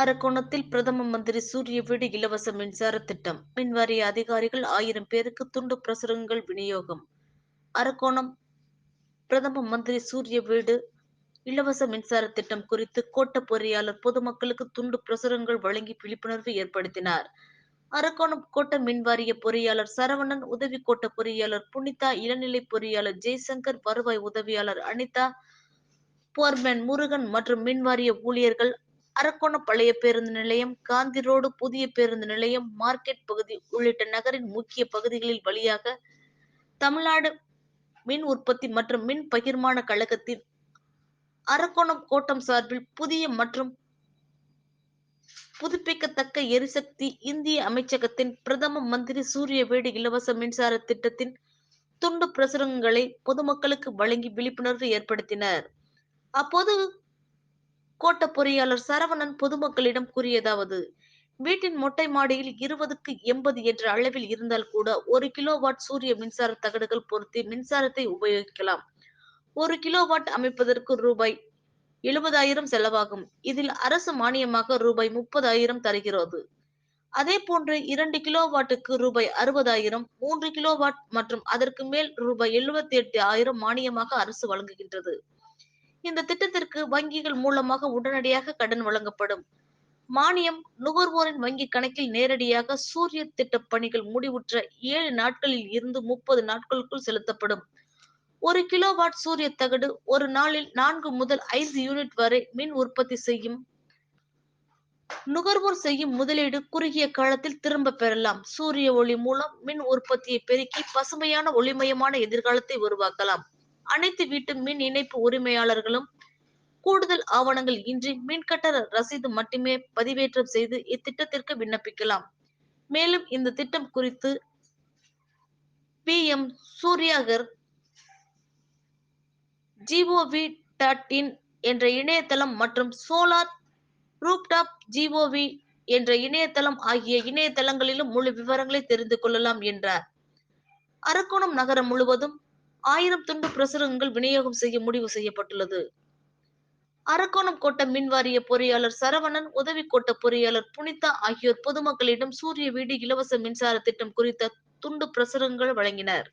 அரக்கோணத்தில் பிரதம மந்திரி சூரிய வீடு இலவச மின்சார திட்டம். மின்வாரிய அதிகாரிகள் ஆயிரம் பேருக்கு துண்டு பிரசுரங்கள் விநியோகம். அரக்கோணம் பிரதம மந்திரி சூரிய வீடு இலவச மின்சார திட்டம் குறித்து கோட்ட பொறியாளர் பொதுமக்களுக்கு துண்டு பிரசுரங்கள் வழங்கி விழிப்புணர்வு ஏற்படுத்தினார். அரக்கோணம் கோட்ட மின்வாரிய பொறியாளர் சரவணன் உதவி கோட்ட பொறியாளர் புனிதா இளநிலை பொறியாளர் ஜெய்சங்கர் வருவாய் உதவியாளர் அனிதா போர்மேன் முருகன் மற்றும் மின்வாரிய ஊழியர்கள் அரக்கோணம் பழைய பேருந்து நிலையம் காந்தி ரோடு புதிய பேருந்து நிலையம் மார்க்கெட் பகுதி உள்ளிட்ட நகரின் முக்கிய பகுதிகளில் வழியாக தமிழ்நாடு மின் உற்பத்தி மற்றும் மின் பகிர்மான கழகத்தின் அரக்கோணம் கோட்டம் சார்பில் புதிய மற்றும் புதுப்பிக்கத்தக்க எரிசக்தி இந்திய அமைச்சகத்தின் பிரதம மந்திரி சூரிய வீடு இலவச மின்சார திட்டத்தின் துண்டு பிரசுரங்களை பொதுமக்களுக்கு வழங்கி விழிப்புணர்வு ஏற்படுத்தினர். அப்போது கோட்ட பொறியாளர் சரவணன் பொதுமக்களிடம் கூறியதாவது வீட்டின் மொட்டை மாடியில் இருபதுக்கு எண்பது என்ற அளவில் இருந்தால் கூட ஒரு கிலோவாட் சூரிய மின்சார தகடுகள் பொருத்தி மின்சாரத்தை உபயோகிக்கலாம். ஒரு கிலோவாட் அமைப்பதற்கு ரூபாய் எழுபதாயிரம் செலவாகும். இதில் அரசு மானியமாக ரூபாய் முப்பதாயிரம் தருகிறது. அதே போன்று இரண்டு கிலோவாட்டுக்கு ரூபாய் அறுபதாயிரம் மூன்று கிலோவாட் மற்றும் அதற்கு மேல் ரூபாய் எழுபத்தி எட்டு ஆயிரம் மானியமாக அரசு வழங்குகின்றது. இந்த திட்டத்திற்கு வங்கிகள் மூலமாக உடனடியாக கடன் வழங்கப்படும். மானியம் நுகர்வோரின் வங்கி கணக்கில் நேரடியாக சூரிய திட்ட பணிகள் முடிவுற்ற ஏழு நாட்களில் இருந்து முப்பது நாட்களுக்குள் செலுத்தப்படும். ஒரு கிலோவாட் சூரிய தகடு ஒரு நாளில் நான்கு முதல் ஐந்து யூனிட் வரை மின் உற்பத்தி செய்யும். நுகர்வோர் செய்யும் முதலீடு குறுகிய காலத்தில் திரும்ப பெறலாம். சூரிய ஒளி மூலம் மின் உற்பத்தியை பெருக்கி பசுமையான ஒளிமயமான எதிர்காலத்தை உருவாக்கலாம். அனைத்து வீட்டு மின் இணைப்பு உரிமையாளர்களும் கூடுதல் ஆவணங்கள் இன்றி மின்கட்டண ரசீது மட்டுமே பதிவேற்றம் செய்து இத்திட்டத்திற்கு விண்ணப்பிக்கலாம். மேலும் இந்த திட்டம் குறித்து P M Suryaghar gov dot in என்ற இணையதளம் மற்றும் சோலார் ரூப்டாப் ஜிஓவி என்ற இணையதளம் ஆகிய இணையதளங்களிலும் முழு விவரங்களை தெரிந்து கொள்ளலாம் என்றார். அரக்கோணம் நகரம் முழுவதும் ஆயிரம் துண்டு பிரசுரங்கள் விநியோகம் செய்ய முடிவு செய்யப்பட்டுள்ளது. அரக்கோணம் கோட்ட மின்வாரிய பொறியாளர் சரவணன் உதவி கோட்ட பொறியாளர் புனிதா ஆகியோர் பொதுமக்களிடம் சூரிய வீடு இலவச மின்சார திட்டம் குறித்த துண்டு பிரசுரங்கள் வழங்கினர்.